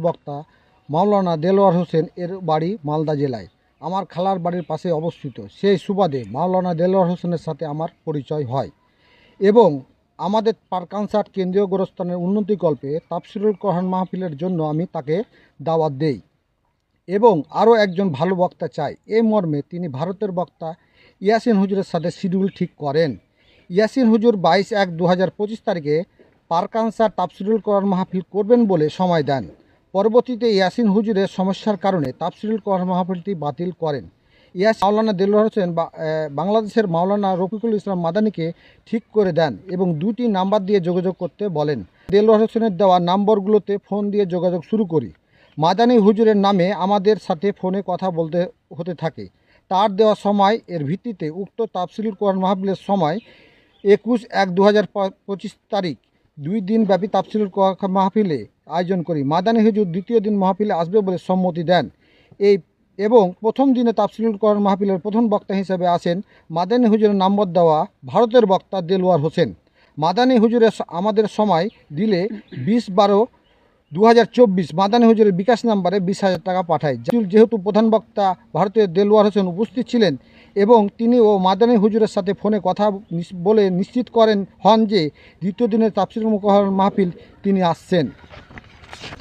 বক্তা মাওলানা দেলোয়ার হোসেন এর বাড়ি মালদা জেলায়। আমার খালার বাড়ির পাশে অবস্থিত। সেই সুবাদে মাওলানা দেলোয়ার হোসেনের সাথে আমার পরিচয় হয় এবং আমাদের পারকানসাট কেন্দ্রীয় গোরস্থানের উন্নতিকল্পে তাফসিরুল কোরআন মাহফিলের জন্য আমি তাকে দাওয়াত দেই এবং আরও একজন ভালো বক্তা চাই। এই মর্মে তিনি ভারতের বক্তা ইয়াসিন হুজুরের সাথে শিডিউল ঠিক করেন। ইয়াসিন হুজুর বাইশ এক দু তারিখে পারকানসার তাফসিরুল কোরআন মাহফিল করবেন বলে সময় দেন। পরবর্তীতে ইয়াসিন হুজুরের সমস্যার কারণে তাফসিরুল কোরআন মাহফিলটি বাতিল করেন। ইয়াস মাওলানা দেলোয়ার হোসেন বাংলাদেশের মাওলানা রফিকুল ইসলাম মাদানিকে ঠিক করে দেন এবং দুটি নাম্বার দিয়ে যোগাযোগ করতে বলেন। দেলোয়ার হোসেনের দেওয়া নাম্বারগুলোতে ফোন দিয়ে যোগাযোগ শুরু করি। মাদানী হুজুরের নামে আমাদের সাথে ফোনে কথা বলতে হতে থাকে। তার দেওয়া সময় এর ভিত্তিতে উক্ত তাফসিলুল কোরআন মাহফিলের সময় একুশ এক দু তারিখ, দুই দিন ব্যাপী তাফসিলুল কোরআন মাহফিলে আয়োজন করি। মাদানী হুজুর দ্বিতীয় দিন মাহফিলে আসবে বলে সম্মতি দেন। এই এবং প্রথম দিনে তাফসিলুল কোরআন মাহফিলের প্রথম বক্তা হিসেবে আসেন মাদানী হুজুরের নম্বর দেওয়া ভারতের বক্তা দেলোয়ার হোসেন। মাদানী হুজুরের আমাদের সময় দিলে বিশ বারো দু হাজার চব্বিশ মাদানী হুজুরের বিকাশ নাম্বারে বিশ হাজার টাকা পাঠায়। যেহেতু প্রধান বক্তা ভারতীয় দেলোয়ার হোসেন উপস্থিত ছিলেন এবং তিনি ও মাদানী হুজুরের সাথে ফোনে কথা বলে নিশ্চিত করেন হন যে দ্বিতীয় দিনের তাফসির মুখহর মাহফিল তিনি আসছেন।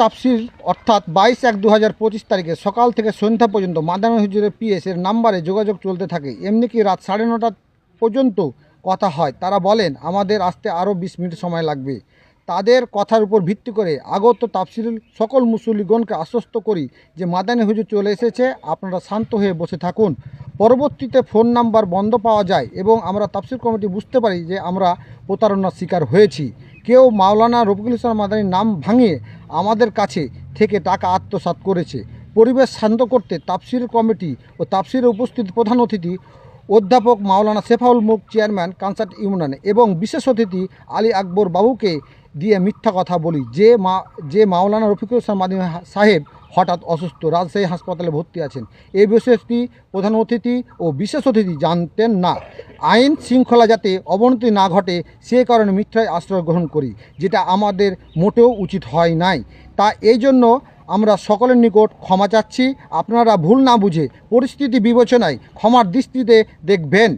তাফসির অর্থাৎ বাইশ এক দু হাজার পঁচিশ তারিখে সকাল থেকে সন্ধ্যা পর্যন্ত মাদানী হুজুরের পিএস এর নাম্বারে যোগাযোগ চলতে থাকে। এমনি কি রাত সাড়ে নটা পর্যন্ত কথা হয়? তারা বলেন, আমাদের আসতে আরও বিশ মিনিট সময় লাগবে। তাদের কথার উপর ভিত্তি করে আগত তাফসির সকল মুসল্লিগণকে আশ্বস্ত করি যে মাদানী হুজুর চলে এসেছে। আপনারা শান্ত হয়ে বসে থাকুন। পরবর্তীতে ফোন নাম্বার বন্ধ পাওয়া যায় এবং আমরা তাফসির কমিটি বুঝতে পারি যে আমরা প্রতারণার শিকার হয়েছি। কেউ মাওলানা রফিকুল ইসলাম মাদানির নাম ভাঙিয়ে আমাদের কাছে থেকে টাকা আত্মসাত করেছে। পরিবেশ শান্ত করতে তাপসির কমিটি ও তাপসির উপস্থিত প্রধান অতিথি অধ্যাপক মাওলানা সেফাউল মুখ চেয়ারম্যান কানসার্ট ইউনিয়ন এবং বিশেষ অতিথি আলী আকবর বাবুকে দিয়ে মিথ্যা কথা বলি। যে মা, যে মাওলানা রফিকুল ইসলাম মাদিনী সাহেব হঠাৎ অসুস্থ, রাজশাহী হাসপাতালে ভর্তি আছেন। এই বিষয়টি প্রধান অতিথি ও বিশেষ অতিথি জানতেন না। আইন শৃঙ্খলা যাতে অবনতি না ঘটে, সে কারণে মিথ্যায় আশ্রয় গ্রহণ করি, যেটা আমাদের মোটেও উচিত হয় নাই। তা এই জন্য আমরা সকলের নিকট ক্ষমা চাচ্ছি। আপনারা ভুল না বুঝে পরিস্থিতি বিবেচনায় ক্ষমার দৃষ্টিতে দেখবেন।